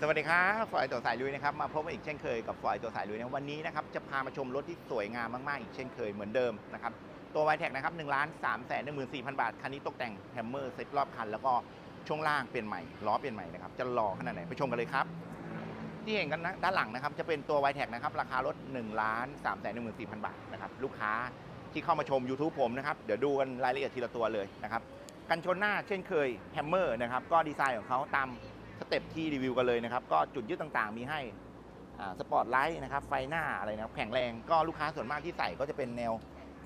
สวัสดีครับฟอยตัวสายลุยนะครับมาพบกันอีกเช่นเคยกับฟอยตัวสายลุยนะวันนี้นะครับจะพามาชมรถที่สวยงามมากๆอีกเช่นเคยเหมือนเดิมนะครับตัวไวแท็กนะครับหนึ่งล้านสามแสนหนึ่งหมื่นสี่พันบาท คันนี้ตกแต่งแฮมเมอร์เซ็ตรอบคัน แล้วก็ช่วงล่างเปลี่ยนใหม่ล้อเปลี่ยนใหม่นะครับจะหล่อขนาดไหนไปชมกันเลยครับ ที่เห็นกันนะด้านหลังนะครับจะเป็นตัวไวแท็กนะครับราคารถ1ล้าน3แสนหนึ่งหมื่นสี่พันบาทนะครับลูกค้าที่เข้ามาชม YouTube ผมนะครับเดี๋ยวดูกันรายละเอียดทีละตัวเลยนะครับกันชนหน้าเช่นเคยแฮมเมอร์นะครับก็ดีไซน์ของเขาตาม สเต็ปที่รีวิวกันเลยนะครับ ก็จุดยึดต่างๆ มีให้สปอร์ตไลท์นะครับ ไฟหน้าอะไรนะครับแข็งแรงก็ลูกค้าส่วนมากที่ใส่ก็จะเป็นแนว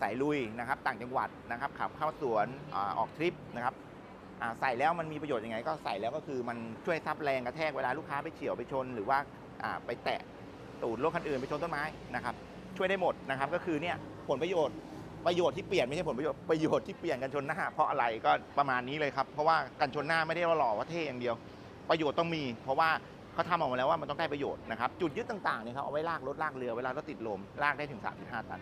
สายลุยนะครับ ต่างจังหวัดนะครับขับเข้าสวนอออกทริปนะครับใส่แล้วมันมีประโยชน์ยังไง ก็ใส่แล้วก็คือมันช่วยซับแรงกระแทกเวลาลูกค้าไปเฉียวไปชน หรือว่าอ่าไปแตะตูดรถคันอื่นไปชนต้นไม้นะครับ ช่วยได้หมดนะครับ ก็คือเนี่ยผลประโยชน์ประโยชน์ที่เปลี่ยนไม่ใช่ผลประโยชน์ประโยชน์ที่เปลี่ยนกันชนหน้าเพราะอะไรก็ประมาณนี้เลยครับเพราะว่ากันชนหน้าไม่ได้ว่าหล่อว่าเท่อย่างเดียว ประโยชน์ต้องมี เพราะว่าเขาทำออกมาแล้วว่ามันต้องได้ประโยชน์นะครับจุดยึดต่างๆเนี่ยครับเอาไว้ลากรถลากเรือเวลารถติดลมลากได้ถึง 3.5 ตัน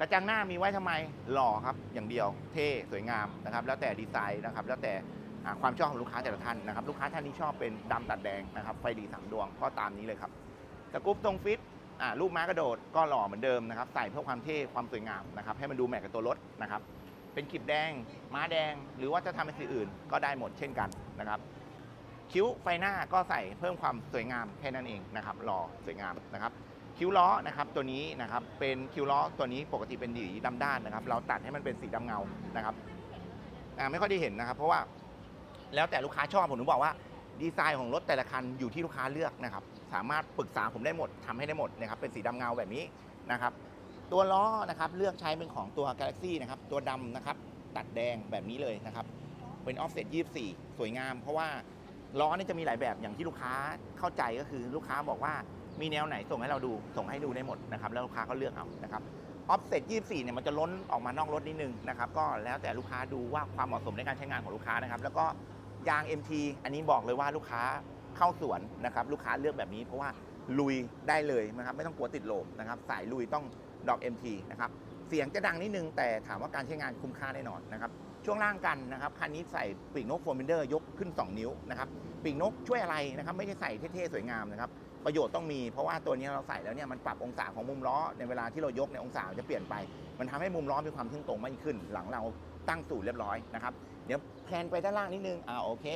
กระจังหน้ามีไว้ทำไมหล่อครับอย่างเดียวเท่สวยงามนะครับแล้วแต่ดีไซน์นะครับแล้วแต่ความชอบของลูกค้าแต่ละท่านนะครับลูกค้าท่านที่ชอบเป็นดำตัดแดงนะครับไฟดีสามดวงก็ตามนี้เลยครับสกู๊ปตรงฟิตอ่าลูกม้ากระโดดก็หล่อเหมือนเดิมนะครับใส่เพื่อความเท่ความสวยงามนะครับให้มันดูแมทกับตัวรถนะครับเป็นขีบแดง ม้าแดง หรือว่าจะทำเป็นสีอื่นก็ได้หมดเช่นกันนะครับ คิ้วไฟหน้าก็ใส่เพิ่มความสวยงามแค่นั้นเองนะครับหล่อสวยงามนะครับ คิ้วล้อนะครับตัวนี้นะครับเป็นคิ้วล้อตัวนี้ปกติเป็นสีดำด้านนะครับ เราตัดให้มันเป็นสีดำเงานะครับไม่ค่อยได้เห็นนะครับ เพราะว่าแล้วแต่ลูกค้าชอบผมถึงบอกว่าดีไซน์ของรถแต่ละคันอยู่ที่ลูกค้าเลือกนะครับ สามารถปรึกษาผมได้หมดทำให้ได้หมดนะครับเป็นสีดำเงาแบบนี้นะครับ ตัวล้อนะครับเลือกใช้เป็นของตัว Galaxy นะครับตัวดำนะครับตัดแดงแบบนี้เลยนะครับ เป็น offset 24 สวยงามเพราะว่า ล้อนี่จะมีหลายแบบอย่างที่ลูกค้าเข้าใจก็คือลูกค้าบอกว่ามีแนวไหนส่งให้เราดูส่งให้ดูได้หมดนะครับแล้วลูกค้าก็เลือกเอานะครับ offset 24 เนี่ยมันจะล้นออกมานอกรถนิดนึงนะครับก็แล้วแต่ลูกค้าดูว่าความเหมาะสมในการใช้งานของลูกค้านะครับ แล้วก็ยาง MT อันนี้บอกเลยว่าลูกค้าเข้าสวนนะครับลูกค้าเลือกแบบนี้เพราะว่าลุยได้เลยนะครับไม่ต้องกลัวติดโลมนะครับสายลุยต้องดอก MT นะครับ เสียงจะดังนิดนึง แต่ถามว่าการใช้งานคุ้มค่าแน่นอนนะครับ ช่วงล่างกันนะครับคันนี้ใส่ปีกนกโฟร์มิเดอร์ยกขึ้น 2 นิ้วนะครับปีกนกช่วยอะไรนะครับไม่ได้ใส่เท่ๆสวยงามนะครับประโยชน์ต้องมีเพราะว่าตัวนี้เราใส่แล้วเนี่ยมันปรับองศาของมุมล้อในเวลาที่เรายกในองศาจะเปลี่ยนไป มันทำให้มุมล้อมีความทึ่งตรงมากขึ้น หลังเราตั้งสูตรเรียบร้อยนะครับเดี๋ยวแพนไปด้านล่างนิดนึงอ่าโอเค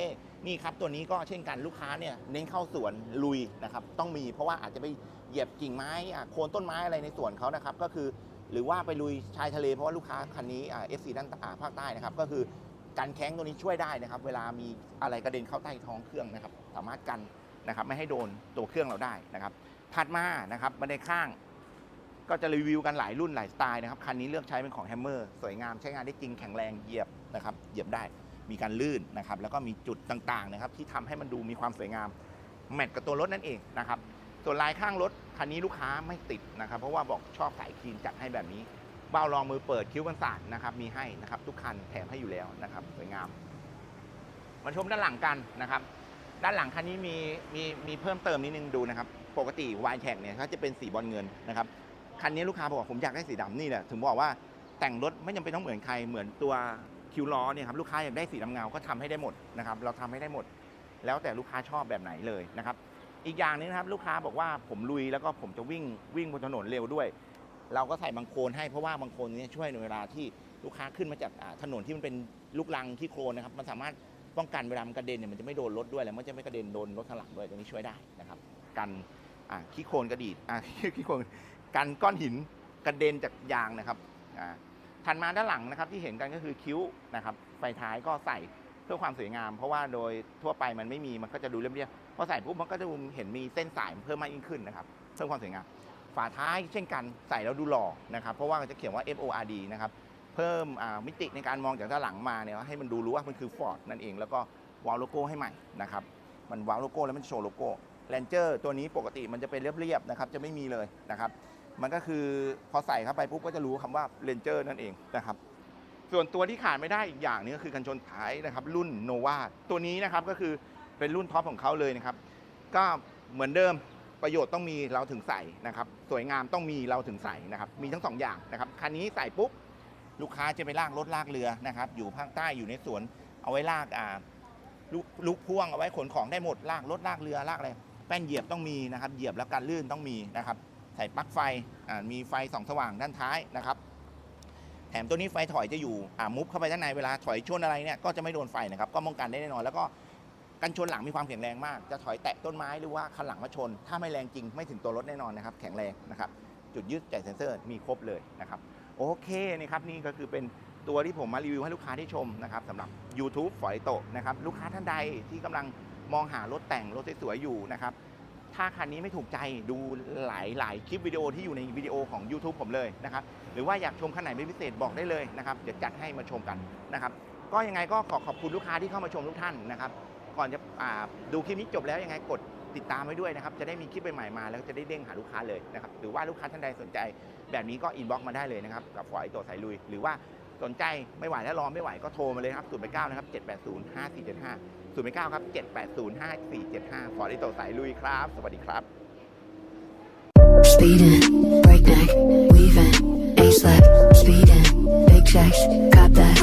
นี่ครับตัวนี้ก็เช่นกันลูกค้าเนี่ยเน้นเข้าสวนลุยนะครับต้องมีเพราะว่าอาจจะไปเหยียบกิ่งไม้อะโคนต้นไม้อะไรในสวนเขานะครับก็คือ หรือว่าไปลุยชายทะเลเพราะว่าลูกค้าคันนี้เอฟซีด้านาภาคใต้นะครับก็คือกันแข้งตัวนี้ช่วยได้นะครับ เวลามีอะไรกระเด็นเข้าใต้ท้องเครื่องนะครับ สามารถกันนะครับไม่ให้โดนตัวเครื่องเราได้นะครับถัดมานะครับบันข้างก็จะรีวิวกันหลายรุ่นหลายสไตล์นะครับคันนี้เลือกใช้เป็นของแฮมเมอร์สวยงามใช้งานได้จริงแข็งแรงเหยียบนะครับเหยียบได้มีการลื่นนะครับแล้วก็มีจุดต่างๆนะครับที่ทำให้มันดูมีความสวยงามแมทกับตัวรถนั่นเองนะครับส่วนลายข้างรถ คันนี้ลูกค้าไม่ติดนะครับ เพราะว่าบอกชอบสายคลีนจัดให้แบบนี้เบ้ารองมือเปิดคิ้วกันสาดนะครับมีให้นะครับ ทุกคันแถมให้อยู่แล้วนะครับสวยงาม มาชมด้านหลังกันนะครับ ด้านหลังคันนี้มีมีมีเพิ่มเติมนิดนึงดูนะครับ ปกติวายแท็กเนี่ยเขาจะเป็นสีบอลเงินนะครับคันนี้ลูกค้าบอกผมอยากได้สีดำนี่แหละถึงบอกว่าแต่งรถไม่จำเป็นต้องเหมือนใครเหมือนตัวคิวล้อเนี่ยครับลูกค้าอยากได้สีดำเงาก็ทำให้ได้หมดนะครับ เราทำให้ได้หมด แล้วแต่ลูกค้าชอบแบบไหนเลยนะครับ อีกอย่างนึงนะครับลูกค้าบอกว่าผมลุยแล้วก็ผมจะวิ่งวิ่งบนถนนเร็วด้วย เราก็ใส่บางโคลนให้เพราะว่าบางโคลนนี้ช่วยในเวลาที่ลูกค้าขึ้นมาจากถนนที่มันเป็นลูกรังที่โคลนนะครับมันสามารถป้องกันเวลามันกระเด็นเนี่ยมันจะไม่โดนรถด้วยแล้วมันจะไม่กระเด็นโดนรถข้างหลังด้วยตรงนี้ช่วยได้นะครับกันขี้โคลนกระดีดขี้โคลนกันก้อนหินกระเด็นจากยางนะครับถัดมาด้านหลังนะครับที่เห็นกันก็คือคิ้วนะครับไฟท้ายก็ใส่ เพื่อความสวยงาม เพราะว่าโดยทั่วไปมันไม่มีมันก็จะดูเรียบๆพอใส่ปุ๊บมันก็จะเห็นมีเส้นสายเพิ่มมากยิ่งขึ้นนะครับเพิ่มความสวยงาม ฝาท้ายเช่นกันใส่แล้วดูหล่อนะครับเพราะว่ามันจะเขียนว่า FORD นะครับเพิ่มมิติในการมองจากด้านหลังมาเนี่ยให้มันดูรู้ว่ามันคือ Ford นั่นเอง แล้วก็วาลโลโก้ให้ใหม่นะครับมันวาลโลโก้แล้วมันโชว์โลโก้แ a นเจอร์ตัวนี้ปกติมันจะเป็นเรียบๆนะครับจะไม่มีเลยนะครับมันก็คือพอใส่เข้าไปปุ๊บก็จะรู้คำว่าเ a นเจอร์นั่นเองนะครับ ส่วนตัวที่ขาดไม่ได้อีกอย่างหนึงก็คือกันชนท้ายนะครับรุ่นโนวาตัวนี้นะครับก็คือเป็นรุ่นท็อปของเขาเลยนะครับ ก็เหมือนเดิมประโยชน์ต้องมีเราถึงใส่นะครับ สวยงามต้องมีเราถึงใส่นะครับ มีทั้งสองอย่างนะครับคันนี้ใส่ปุ๊บลูกค้าจะไปลากรถลากเรือนะครับ อยู่ภาคใต้อยู่ในสวนเอาไว้ลากอ่าลูกลูกพ่วงเอาไว้ขนของได้หมดลากรถลากเรือลากอะไรแป้นเหยียบต้องมีนะครับ เหยียบแล้วการลื่นต้องมีนะครับ ใส่ปลั๊กไฟมีไฟส่องสว่างด้านท้ายนะครับ แถมตัวนี้ไฟถอยจะอยู่อ่ามุฟเข้าไปด้านในเวลาถอยชนอะไรเนี่ยก็จะไม่โดนไฟนะครับก็ป้องกันได้แน่นอน แล้วก็กันชนหลังมีความแข็งแรงมาก จะถอยแตะต้นไม้หรือว่าคันหลังมาชน ถ้าไม่แรงจริงไม่ถึงตัวรถแน่นอนนะครับแข็งแรงนะครับจุดยึดจ่ายเซ็นเซอร์มีครบเลยนะครับโอเคนะครับนี่ก็คือเป็นตัวที่ผมมารีวิวให้ลูกค้าได้ชมนะครับสำหรับ YouTube ฝอยโตะนะครับลูกค้าท่านใดที่กำลังมองหารถแต่งรถสวยๆอยู่นะครับ ถ้าคันนี้ไม่ถูกใจดูหลายหลายคลิปวิดีโอที่อยู่ในวิดีโอของ YouTube ผมเลยนะครับหรือว่าอยากชมคันไหนเป็นพิเศษบอกได้เลยนะครับเดี๋ยวจัดให้มาชมกันนะครับก็ยังไงก็ขอขอบคุณลูกค้าที่เข้ามาชมทุกท่านนะครับก่อนจะดูคลิปนี้จบแล้วยังไงกดติดตามไว้ด้วยนะครับ จะได้มีคลิปใหม่ๆมา แล้วจะได้เด้งหาลูกค้าเลยนะครับ หรือว่าลูกค้าท่านใดสนใจ แบบนี้ก็อินบ็อกมาได้เลยนะครับ กับฝอยตัวสายลุย หรือว่าสนใจไม่ไหวแล้วรอไม่ไหวก็โทรมาเลยครับ0 8 9นะครับ780 5475 0 9 ครับ 780 5475ฟอร์ดิโตสายลุยครับ สวัสดีครับ Speeding, breakneck, weaving, A-slap, speeding, big checks, cop that